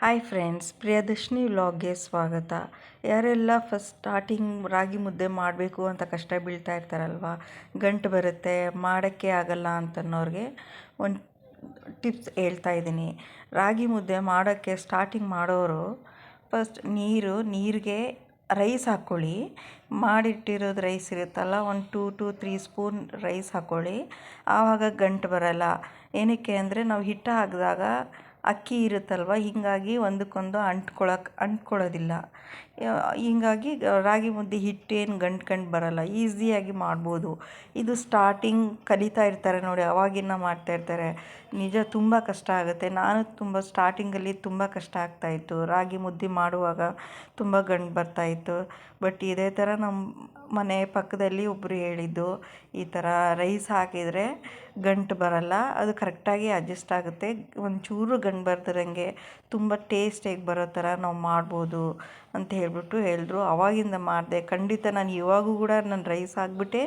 Hi friends Priyadarshini ವ್ಲಾಗ್ಗೆ ಸ್ವಾಗತ. ಯಾರೆಲ್ಲ first starting ರಾಗಿ ಮುದ್ದೆ ಮಾಡಬೇಕು ಅಂತ ಕಷ್ಟ ಬೀಳ್ತಾ ಇರ್ತಾರಲ್ವ, ಗಂಟು ಬರುತ್ತೆ, ಮಾಡೋಕ್ಕೆ ಆಗಲ್ಲ ಅಂತನ್ನೋರಿಗೆ ಒಂದು ಟಿಪ್ಸ್ ಹೇಳ್ತಾ ಇದ್ದೀನಿ. ರಾಗಿ ಮುದ್ದೆ ಮಾಡೋಕ್ಕೆ ಸ್ಟಾರ್ಟಿಂಗ್ ಮಾಡೋರು ಫಸ್ಟ್ ನೀರು, ನೀರಿಗೆ ರೈಸ್ ಹಾಕ್ಕೊಳ್ಳಿ ಮಾಡಿಟ್ಟಿರೋದು ರೈಸ್ ಇರುತ್ತಲ್ಲ, ಒಂದು two two three spoon rice ಹಾಕ್ಕೊಳ್ಳಿ ಆವಾಗ ಗಂಟು ಬರಲ್ಲ. ಏನಕ್ಕೆ ಅಂದರೆ ನಾವು ಹಿಟ್ಟು ಹಾಕಿದಾಗ ಅಕ್ಕಿ ಇರುತ್ತಲ್ವ, ಹೀಗಾಗಿ ಒಂದಕ್ಕೊಂದು ಅಂಟ್ಕೊಳಕ್, ಅಂಟ್ಕೊಳ್ಳೋದಿಲ್ಲ. ಹೀಗಾಗಿ ರಾಗಿ ಮುದ್ದೆ ಹಿಟ್ಟೇನು ಗಂಟು ಗಂಟು ಬರಲ್ಲ, ಈಸಿಯಾಗಿ ಮಾಡ್ಬೋದು. ಇದು ಸ್ಟಾರ್ಟಿಂಗ್ ಕಲಿತಾ ಇರ್ತಾರೆ ನೋಡಿ, ಅವಾಗಿನ್ನ ಮಾಡ್ತಾ ಇರ್ತಾರೆ. ನಿಜ ತುಂಬ ಕಷ್ಟ ಆಗುತ್ತೆ. ನಾನು ತುಂಬ ಸ್ಟಾರ್ಟಿಂಗಲ್ಲಿ ತುಂಬ ಕಷ್ಟ ಆಗ್ತಾಯಿತ್ತು ರಾಗಿ ಮುದ್ದೆ ಮಾಡುವಾಗ ತುಂಬ ಗಂಟು ಬರ್ತಾಯಿತ್ತು ಬಟ್ ಇದೇ ಥರ ನಮ್ಮ ಮನೆ ಪಕ್ಕದಲ್ಲಿ ಒಬ್ಬರು ಹೇಳಿದ್ದು, ಈ ಥರ ರೈಸ್ ಹಾಕಿದರೆ ಗಂಟು ಬರಲ್ಲ, ಅದು ಕರೆಕ್ಟಾಗಿ ಅಡ್ಜಸ್ಟ್ ಆಗುತ್ತೆ. ಒಂಚೂರು ಗಂಟು ಬರ್ದಿರಂಗೆ ತುಂಬ ಟೇಸ್ಟಿಯಾಗಿ ಬರೋ ಥರ ನಾವು ಮಾಡ್ಬೋದು ಅಂತ ಹೇಳಿಬಿಟ್ಟು ಹೇಳಿದ್ರು. ಅವಾಗಿಂದ ಮಾಡಿದೆ. ಖಂಡಿತ ನಾನು ಇವಾಗೂ ಕೂಡ ನಾನು ರೈಸ್ ಹಾಕ್ಬಿಟ್ಟೆ,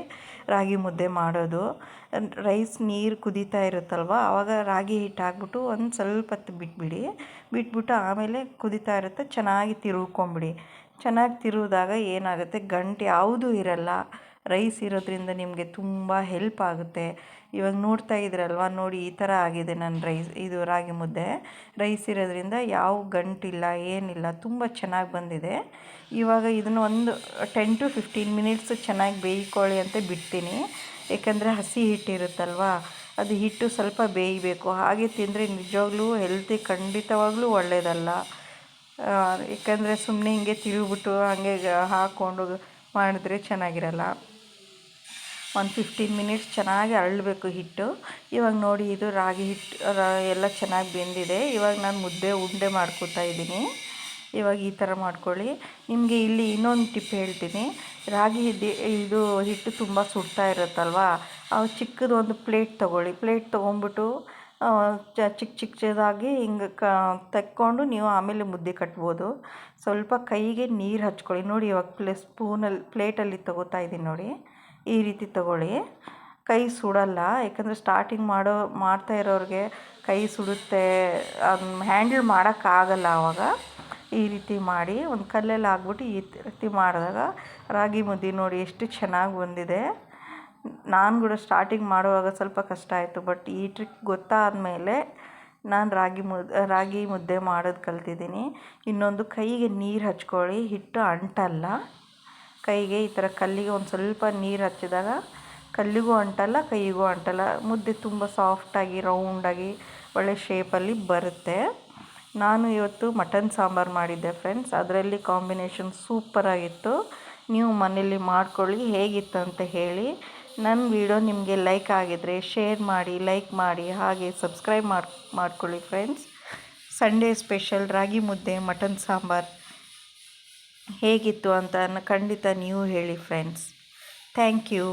ರಾಗಿ ಮುದ್ದೆ ಮಾಡೋದು. ರೈಸ್ ನೀರು ಕುದೀತಾ ಇರುತ್ತಲ್ವ ಆವಾಗ ರಾಗಿ ಹಿಟ್ಟು ಹಾಕ್ಬಿಟ್ಟು ಒಂದು ಸ್ವಲ್ಪ ಹೊತ್ತು ಬಿಟ್ಬಿಡಿ. ಬಿಟ್ಬಿಟ್ಟು ಆಮೇಲೆ ಕುದೀತಾ ಇರುತ್ತೆ, ಚೆನ್ನಾಗಿ ತಿರುವ್ಕೊಂಬಿಡಿ. ಚೆನ್ನಾಗಿ ತಿರುವಿದಾಗ ಏನಾಗುತ್ತೆ, ಗಂಟು ಯಾವುದೂ ಇರಲ್ಲ. ರೈಸ್ ಇರೋದ್ರಿಂದ ನಿಮಗೆ ತುಂಬ ಹೆಲ್ಪ್ ಆಗುತ್ತೆ. ಇವಾಗ ನೋಡ್ತಾ ಇದ್ದೀರಲ್ವ ನೋಡಿ, ಈ ಥರ ಆಗಿದೆ ನನ್ನ ರೈಸ್, ಇದು ರಾಗಿ ಮುದ್ದೆ. ರೈಸ್ ಇರೋದ್ರಿಂದ ಯಾವ ಗಂಟಿಲ್ಲ, ಏನಿಲ್ಲ, ತುಂಬ ಚೆನ್ನಾಗಿ ಬಂದಿದೆ. ಇವಾಗ ಇದನ್ನು ಒಂದು ಟೆನ್ ಟು ಫಿಫ್ಟೀನ್ ಮಿನಿಟ್ಸ್ ಚೆನ್ನಾಗಿ ಬೇಯ್ಕೊಳ್ಳಿ ಅಂತ ಬಿಡ್ತೀನಿ. ಏಕೆಂದರೆ ಹಸಿ ಹಿಟ್ಟಿರುತ್ತಲ್ವ? ಅದು ಹಿಟ್ಟು ಸ್ವಲ್ಪ ಬೇಯಬೇಕು. ಹಾಗೆ ತಿಂದರೆ ನಿಜವಾಗ್ಲೂ ಹೆಲ್ತಿ ಖಂಡಿತವಾಗ್ಲೂ ಒಳ್ಳೆಯದಲ್ಲ ಏಕೆಂದರೆ ಸುಮ್ಮನೆ ಹಿಂಗೆ ತಿರುಗಿಬಿಟ್ಟು ಹಾಗೆ ಹಾಕ್ಕೊಂಡು ಮಾಡಿದ್ರೆ ಚೆನ್ನಾಗಿರಲ್ಲ. ಒಂದು ಫಿಫ್ಟೀನ್ ಮಿನಿಟ್ಸ್ ಚೆನ್ನಾಗಿ ಅರಳಬೇಕು ಹಿಟ್ಟು. ಇವಾಗ ನೋಡಿ ಇದು ರಾಗಿ ಹಿಟ್ಟು ಎಲ್ಲ ಚೆನ್ನಾಗಿ ಬೆಂದಿದೆ. ಇವಾಗ ನಾನು ಮುದ್ದೆ ಉಂಡೆ ಮಾಡ್ಕೊತಾ ಇದ್ದೀನಿ. ಇವಾಗ ಈ ಥರ ಮಾಡ್ಕೊಳ್ಳಿ. ನಿಮಗೆ ಇಲ್ಲಿ ಇನ್ನೊಂದು ಟಿಪ್ ಹೇಳ್ತೀನಿ. ರಾಗಿ ಹಿದ್ದಿ ಇದು ಹಿಟ್ಟು ತುಂಬ ಸುಡ್ತಾ ಇರುತ್ತಲ್ವ? ಅವು ಚಿಕ್ಕದು ಒಂದು ಪ್ಲೇಟ್ ತೊಗೊಳ್ಳಿ. ಪ್ಲೇಟ್ ತೊಗೊಂಬಿಟ್ಟು ಚಿಕ್ಕ ಚಿಕ್ಕದಾಗಿ ಹಿಂಗೆ ಕ, ತೆಕ್ಕೊಂಡು ನೀವು ಆಮೇಲೆ ಮುದ್ದೆ ಕಟ್ಬೋದು. ಸ್ವಲ್ಪ ಕೈಗೆ ನೀರು ಹಚ್ಕೊಳ್ಳಿ. ನೋಡಿ ಇವಾಗ ಪ್ಲೇ ಸ್ಪೂನಲ್ಲಿ ಪ್ಲೇಟಲ್ಲಿ ತೊಗೋತಾ ಇದ್ದೀನಿ ನೋಡಿ. ಈ ರೀತಿ ತಗೊಳ್ಳಿ. ಕೈ ಸುಡಲ್ಲ, ಯಾಕಂದರೆ ಸ್ಟಾರ್ಟಿಂಗ್ ಮಾಡೋ, ಮಾಡ್ತಾ ಇರೋರಿಗೆ ಕೈ ಸುಡುತ್ತೆ ಅದನ್ನ ಹ್ಯಾಂಡಲ್ ಮಾಡೋಕ್ಕಾಗಲ್ಲ ಆವಾಗ ಈ ರೀತಿ ಮಾಡಿ ಒಂದು ಕಲ್ಲಲ್ಲಿ ಹಾಕ್ಬಿಟ್ಟು ಈ ರೀತಿ ಮಾಡಿದಾಗ ರಾಗಿ ಮುದ್ದೆ ನೋಡಿ ಎಷ್ಟು ಚೆನ್ನಾಗಿ ಬಂದಿದೆ. ನಾನು ಕೂಡ ಸ್ಟಾರ್ಟಿಂಗ್ ಮಾಡುವಾಗ ಸ್ವಲ್ಪ ಕಷ್ಟ ಆಯಿತು ಬಟ್ ಈ ಟ್ರಿಕ್ ಗೊತ್ತಾದ ಮೇಲೆ ನಾನು ರಾಗಿ ಮುದ್ದೆ ರಾಗಿ ಮುದ್ದೆ ಮಾಡೋದು ಕಲ್ತಿದ್ದೀನಿ. ಇನ್ನೊಂದು ಕೈಗೆ ನೀರು ಹಚ್ಕೊಳ್ಳಿ, ಹಿಟ್ಟು ಅಂಟಲ್ಲ. ಕೈಗೆ ಈ ಥರ ಕಲ್ಲಿಗೆ ಒಂದು ಸ್ವಲ್ಪ ನೀರು ಹಚ್ಚಿದಾಗ ಕಲ್ಲಿಗೂ ಅಂಟಲ್ಲ, ಕೈಗೂ ಅಂಟಲ್ಲ. ಮುದ್ದೆ ತುಂಬ ಸಾಫ್ಟಾಗಿ ರೌಂಡಾಗಿ ಒಳ್ಳೆ ಶೇಪಲ್ಲಿ ಬರುತ್ತೆ. ನಾನು ಇವತ್ತು ಮಟನ್ ಸಾಂಬಾರು ಮಾಡಿದ್ದೆ ಫ್ರೆಂಡ್ಸ್ ಅದರಲ್ಲಿ ಕಾಂಬಿನೇಷನ್ ಸೂಪರಾಗಿತ್ತು ನೀವು ಮನೇಲಿ ಮಾಡ್ಕೊಳ್ಳಿ, ಹೇಗಿತ್ತು ಅಂತ ಹೇಳಿ. ನನ್ನ ವಿಡಿಯೋ ನಿಮಗೆ ಲೈಕ್ ಆಗಿದರೆ ಶೇರ್ ಮಾಡಿ ಲೈಕ್ ಮಾಡಿ, ಹಾಗೆ ಸಬ್ಸ್ಕ್ರೈಬ್ ಮಾಡಿ, ಮಾಡ್ಕೊಳ್ಳಿ ಫ್ರೆಂಡ್ಸ್ ಸಂಡೇ ಸ್ಪೆಷಲ್ ರಾಗಿ ಮುದ್ದೆ, ಮಟನ್ ಸಾಂಬಾರು. ಹೇಗಿತ್ತು ಅಂತ ಖಂಡಿತ ನೀವು ಹೇಳಿ ಫ್ರೆಂಡ್ಸ್ ಥ್ಯಾಂಕ್ ಯು